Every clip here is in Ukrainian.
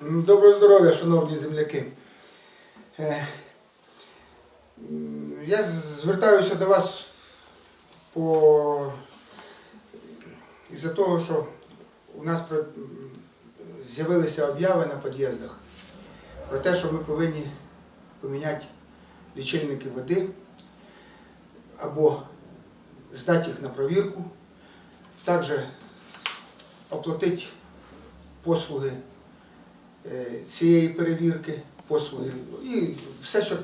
Доброго здоров'я, шановні земляки. Е, Я звертаюся до вас по із-за того, що у нас про- з'явилися обяви на під'їздах про те, що ми повинні поміняти лічильники води або здати їх на провірку, також оплатити послуги цієї перевірки, послуги і все, що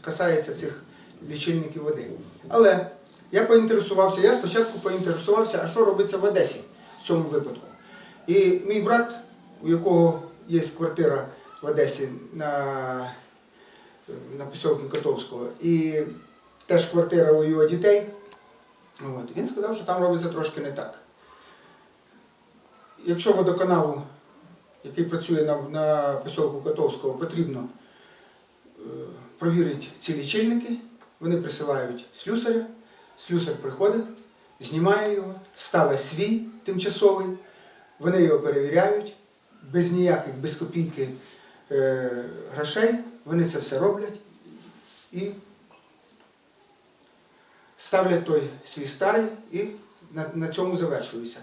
касається цих лічильників води. Але я поінтересувався, я спочатку поінтересувався, а що робиться в Одесі в цьому випадку. І мій брат, у якого є квартира в Одесі на, на посілку Котовського, і теж квартира у його дітей, от, він сказав, що там робиться трошки не так. Якщо водоканалу який працює на, на посілку Котовського, потрібно е, провірити ці лічильники. Вони присилають слюсаря, слюсар приходить, знімає його, ставить свій тимчасовий, вони його перевіряють, без ніяких, без копійки е, грошей, вони це все роблять і ставлять той свій старий і на, на цьому завершується.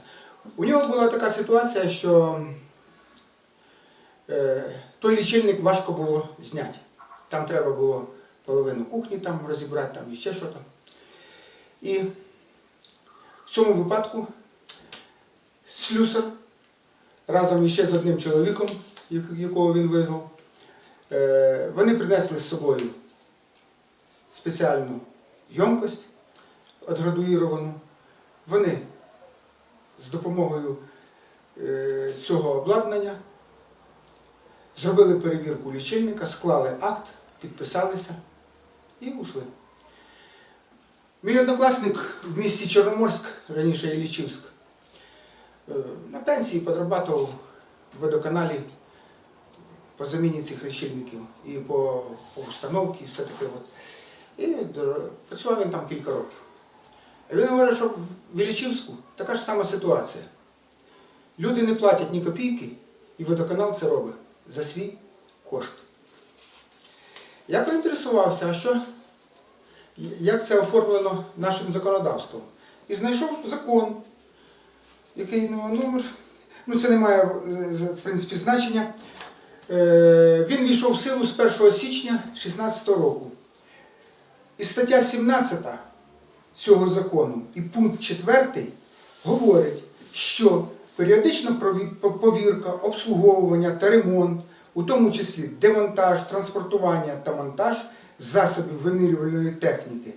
У нього була така ситуація, що той лічильник важко було зняти. Там треба було половину кухні там розібрати, там і ще що там. І в цьому випадку слюсар разом іще з одним чоловіком, якого він визвав, е, вони принесли з собою спеціальну ємкость отградуїровану. Вони з допомогою е, цього обладнання Зробили перевірку лічильника, склали акт, підписалися і ушли. Мій однокласник в місті Чорноморськ, раніше Іллічівськ, е, на пенсії подрабатував в водоканалі по заміні цих лічильників і по, по установці, і все таке. От. І працював він там кілька років. Він говорить, що в Іллічівську така ж сама ситуація. Люди не платять ні копійки, і водоканал це робить за свій кошт. Я поінтересувався, що, як це оформлено нашим законодавством. І знайшов закон, який ну, номер, ну це не має е, в принципі значення. Е, Він війшов в силу з 1 січня 2016 року. І стаття 17 цього закону і пункт 4 говорить, що періодична повірка, обслуговування та ремонт, у тому числі демонтаж, транспортування та монтаж засобів вимірювальної техніки,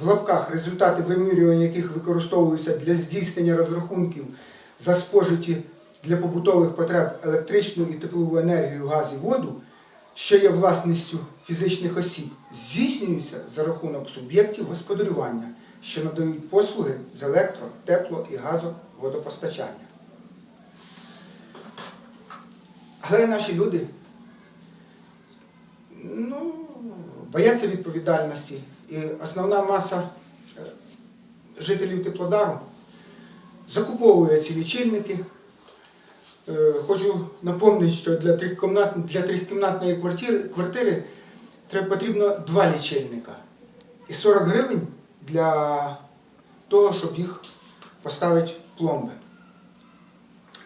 в лапках результати вимірювання яких використовуються для здійснення розрахунків за спожиті для побутових потреб електричну і теплову енергію, газ і воду, що є власністю фізичних осіб, здійснюються за рахунок суб'єктів господарювання, що надають послуги з електро, тепло і газоводопостачання. Але наші люди ну, бояться відповідальності. І основна маса е, жителів Теплодару закуповує ці лічильники. Е, Хочу напомнити, що для трикімнат- для трикімнатної квартири, квартири потрібно два лічильника. І 40 гривень для того, щоб їх поставити пломби.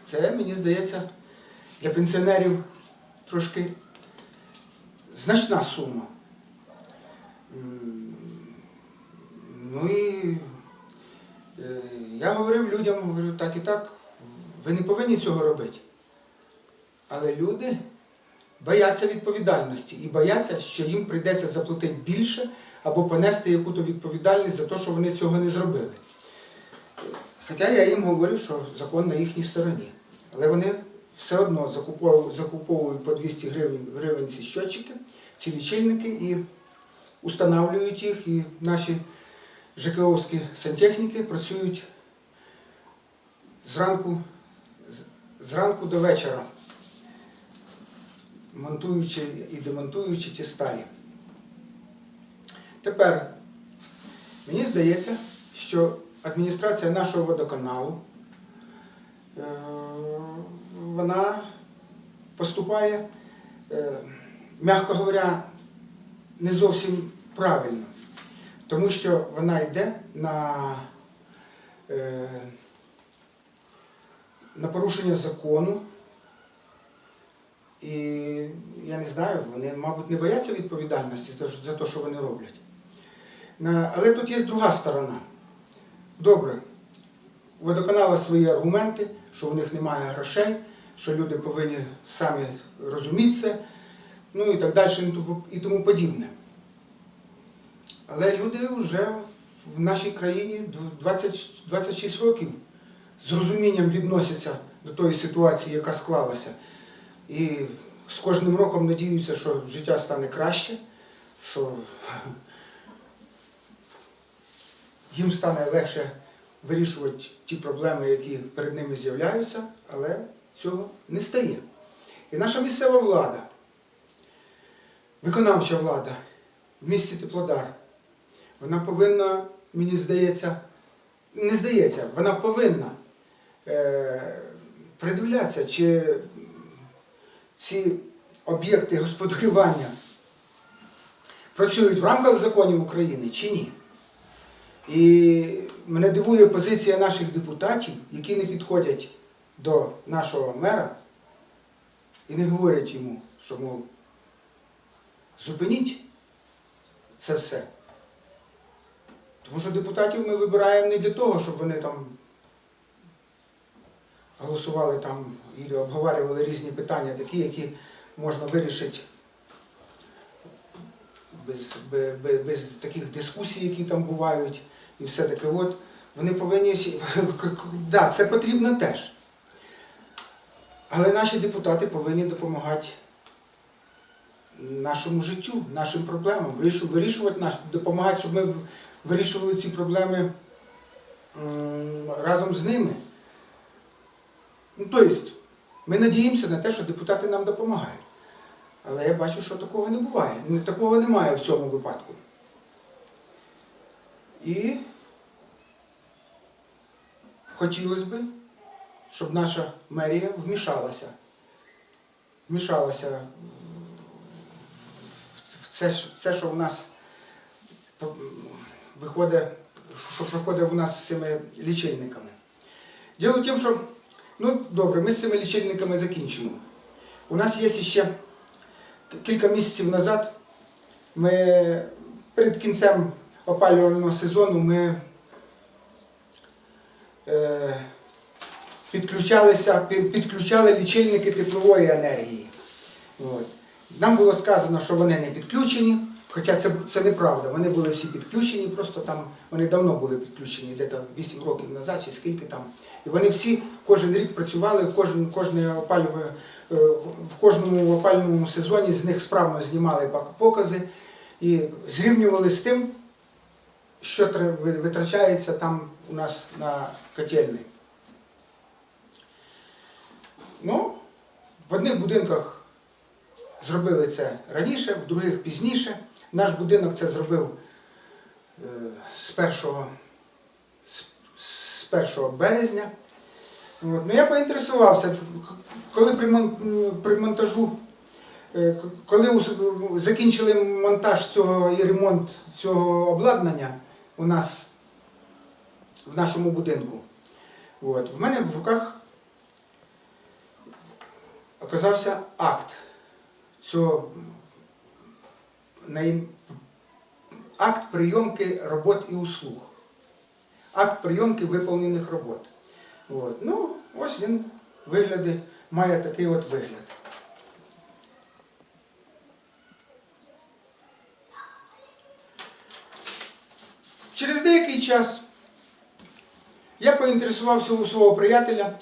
Це, мені здається, для пенсіонерів трошки значна сума. Ну і е, я говорив людям, говорю, так і так, ви не повинні цього робити. Але люди бояться відповідальності і бояться, що їм прийдеться заплатити більше або понести яку-то відповідальність за те, що вони цього не зробили. Хоча я їм говорю, що закон на їхній стороні. Але вони все одно закуповують, по 200 гривень, гривень ці щотчики, ці лічильники і устанавлюють їх. І наші ЖКОвські сантехніки працюють зранку, зранку до вечора, монтуючи і демонтуючи ті старі. Тепер мені здається, що адміністрація нашого водоканалу, е, вона поступає, е, м'яко говоря, не зовсім правильно. Тому що вона йде на, е, на порушення закону. І я не знаю, вони, мабуть, не бояться відповідальності за те, що- вони роблять. Але тут є друга сторона. Добре, у водоканала свої аргументи, що у них немає грошей, що люди повинні самі розуміти це, ну і так далі і тому подібне. Але люди вже в нашій країні 20, 26 років з розумінням відносяться до тої ситуації, яка склалася. І з кожним роком надіються, що життя стане краще, що їм стане легше вирішувати ті проблеми, які перед ними з'являються, але цього не стає. І наша місцева влада, виконавча влада в місті Теплодар, вона повинна, мені здається, не здається, вона повинна е, придивлятися, чи ці об'єкти господарювання працюють в рамках законів України чи ні. І мене дивує позиція наших депутатів, які не підходять до нашого мера і не говорять йому, що, мов, зупиніть це все. Тому що депутатів ми вибираємо не для того, щоб вони там голосували там і обговорювали різні питання, такі, які можна вирішити без, без, без, таких дискусій, які там бувають, і все таке. От вони повинні да, це потрібно теж. Але наші депутати повинні допомагати нашому життю, нашим проблемам, вирішувати наш, допомагати, щоб ми вирішували ці проблеми разом з ними. Ну, тобто, ми надіємося на те, що депутати нам допомагають. Але я бачу, що такого не буває. Такого немає в цьому випадку. І хотілося б, щоб наша мерія вмішалася. Вмішалася в- це, це що в нас виходить, що проходить у нас з цими лічильниками. Діло в тім, що Ну, добре, ми з цими лічильниками закінчимо. У нас є ще кілька місяців назад. Ми перед кінцем опалювального сезону ми е, підключалися, підключали лічильники теплової енергії. От. Нам було сказано, що вони не підключені, хоча це, це неправда. Вони були всі підключені, просто там вони давно були підключені, десь 8 років назад чи скільки там. І вони всі кожен рік працювали, кожен, кожне опалюває, е, в кожному опалювальному сезоні з них справно знімали покази і зрівнювали з тим, що витрачається там у нас на котельні. Ну, в одних будинках зробили це раніше, в других пізніше. Наш будинок це зробив е, з 1, з- з 1 березня. От. Ну, я поінтересувався, коли при, мон- при монтажу, е, коли закінчили монтаж цього і ремонт цього обладнання у нас в нашому будинку, от, в мене в руках оказався акт цього акт прийомки робот і услуг. Акт прийомки виповнених робот. От. Ну, ось він вигляди, має такий от вигляд. Через деякий час я поінтересувався у свого приятеля,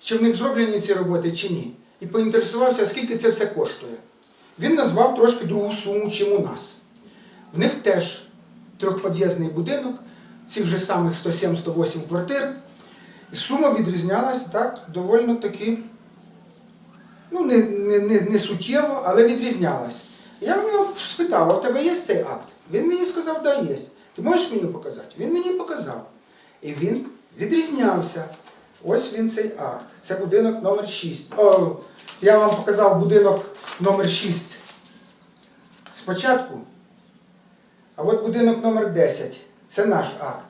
чи в них зроблені ці роботи, чи ні. І поінтересувався, скільки це все коштує. Він назвав трошки другу суму, чим у нас. В них теж трьохпод'їзний будинок, цих же самих 107-108 квартир. Сума відрізнялась так доволі таки, ну, не, не, не, не суттєво, але відрізнялась. Я в нього спитав, в тебе є цей акт? Він мені сказав, да, є. Ти можеш мені показати? Він мені показав. І він відрізнявся. Ось він цей акт. Це будинок номер 6. О, Я вам показав будинок номер 6 спочатку, а от будинок номер 10 це наш акт.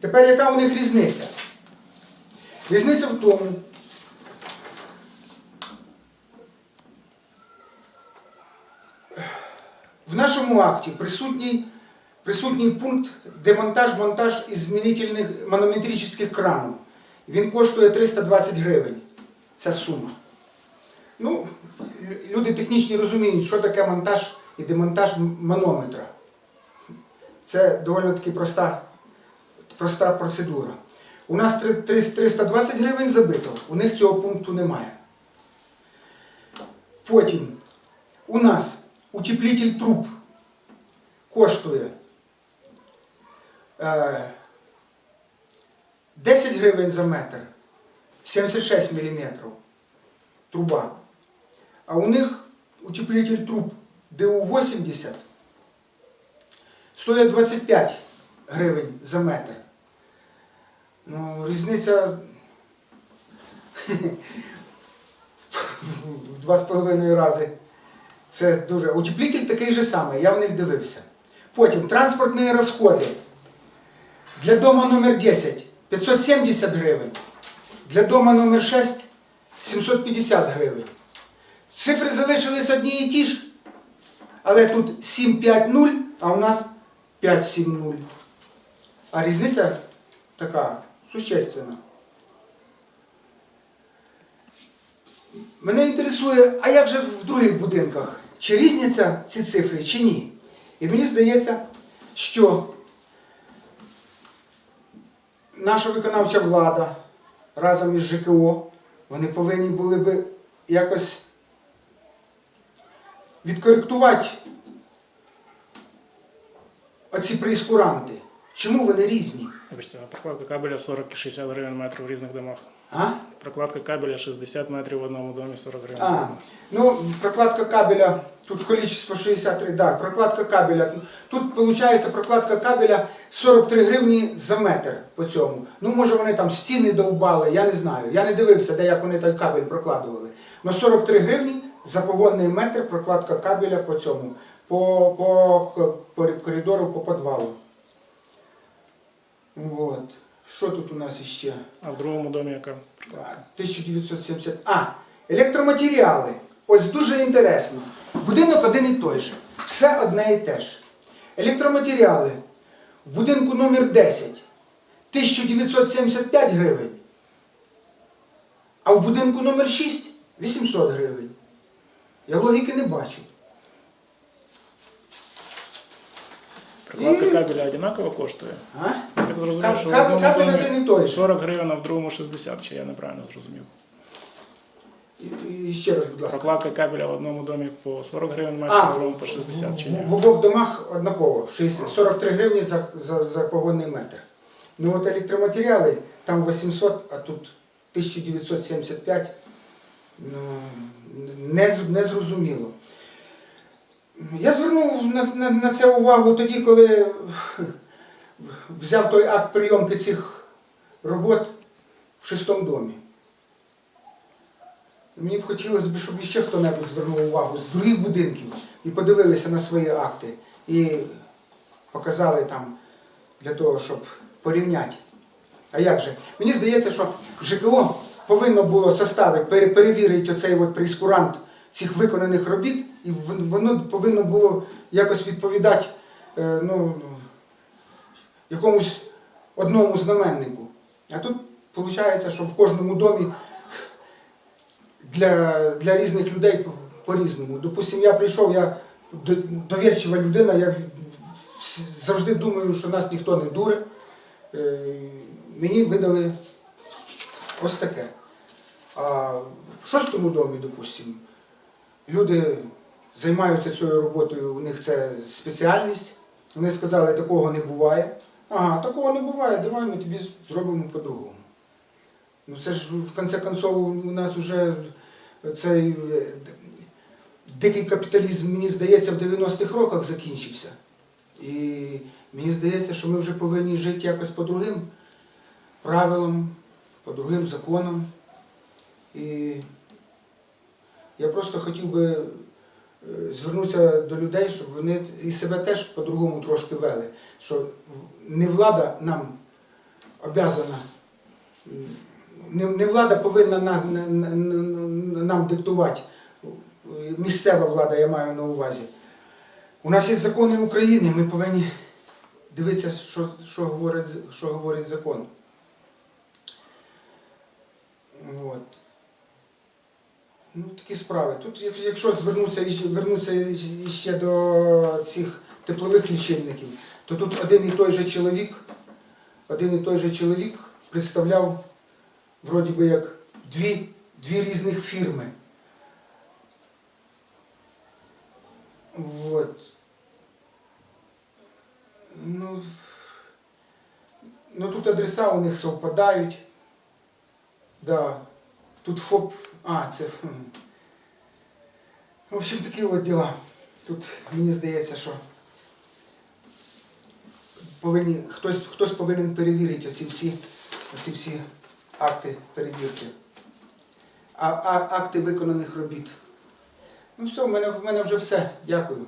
Тепер яка у них різниця? Різниця в тому, в нашому акті присутній, присутній пункт демонтаж-монтаж із змінительних манометричних кранів. Він коштує 320 гривень. Ця сума. Ну, люди технічні розуміють, що таке монтаж і демонтаж манометра. Це доволі таки проста, проста процедура. У нас три- три- 320 гривень забито, у них цього пункту немає. Потім у нас утеплитель труб коштує е, 10 гривень за метр, 76 мм труба. А у них утеплитель труб ДУ-80 стоїть 25 гривень за метр. Ну, різниця в два з половиною рази. Це дуже. Утеплитель такий же самий, я в них дивився. Потім транспортні розходи. Для дома номер 10 570 гривень. Для дома номер 6 750 гривень. Цифри залишились одні і ті ж, але тут 750, а у нас 570. А різниця така существенна. Мене інтересує, а як же в других будинках? Чи різняться ці цифри, чи ні? І мені здається, що наша виконавча влада разом із ЖКО, вони повинні були би якось відкоректувати оці прейскуранти. Чому вони різні? Вибачте, а прокладка кабеля 40 і 60 гривень метр в різних домах. А? Прокладка кабеля 60 метрів в одному домі, 40 гривень. А, ну, прокладка кабеля, тут количество 63, да, прокладка кабеля. Тут виходить прокладка кабеля 43 гривні за метр по цьому. Ну, може вони там стіни довбали, я не знаю. Я не дивився, де як вони той кабель прокладували. Ну 43 гривні за погодний метр прокладка кабеля по цьому, по, по, по коридору, по підвалу. Вот. Що тут у нас іще? А в другому домі яка 1970. А, електроматеріали. Ось дуже інтересно. Будинок один і той же. Все одне і те ж. Електроматеріали. В будинку номер 10 1975 гривень. А в будинку номер 6 800 гривень. Я логіки не бачу. Прокладка І- кабеля однаково коштує. А? Я так зрозумів, Каб- що в кабель- одному кабель домі один і той же. 40 гривень, а в другому 60, чи я неправильно зрозумів. І, і ще раз, будь ласка. Прокладка кабеля в одному домі по 40 гривень метр, А, в другому по 60, чи ні? В, в обох домах однаково, 60, 43 гривні за, за, за погодний метр. Ну от електроматеріали, там 800, а тут 1975. Ну, не, зрозуміло. Я звернув на це увагу тоді, коли взяв той акт прийомки цих робот в шестому домі. Мені б хотілося б, щоб ще хто-небудь звернув увагу з других будинків і подивилися на свої акти і показали там для того, щоб порівняти. А як же? Мені здається, що ЖКО повинно було составити, перевірити оцей от прейскурант цих виконаних робіт, і воно повинно було якось відповідати е, ну, якомусь одному знаменнику. А тут виходить, що в кожному домі для, для різних людей по- по-різному. Допустим, я прийшов, я довірчива людина, я завжди думаю, що нас ніхто не дуре. Е, Мені видали ось таке. А в шостому домі, допустимо, люди займаються цією роботою, у них це спеціальність. Вони сказали, такого не буває. Ага, такого не буває, давай ми тобі зробимо по-другому. Ну це ж в кінці концов у нас вже цей е, дикий капіталізм, мені здається, в 90-х роках закінчився. І мені здається, що ми вже повинні жити якось по другим правилам, по другим законам. І Я просто хотів би е, звернутися до людей, щоб вони і себе теж по-другому трошки вели. Що не влада нам обязана, не, влада повинна на, на- на- на- нам диктувати. Місцева влада, я маю на увазі. У нас є закони України, ми повинні дивитися, що, що, говорить, що говорить закон. От. Ну, такі справи. Тут, якщо звернутися, вернутися іще до цих теплових лічильників, то тут один і той же чоловік, один і той же чоловік представляв вроді би як дві, дві різних фірми. Вот. Ну, ну тут адреса у них совпадають. Да. Тут ФОП. А, це. В общем, такі от діла. Тут мені здається, що повинні, хтось, хтось повинен перевірити оці всі, оці всі акти перевірки. А, а акти виконаних робіт. Ну все, в мене, в мене вже все. Дякую.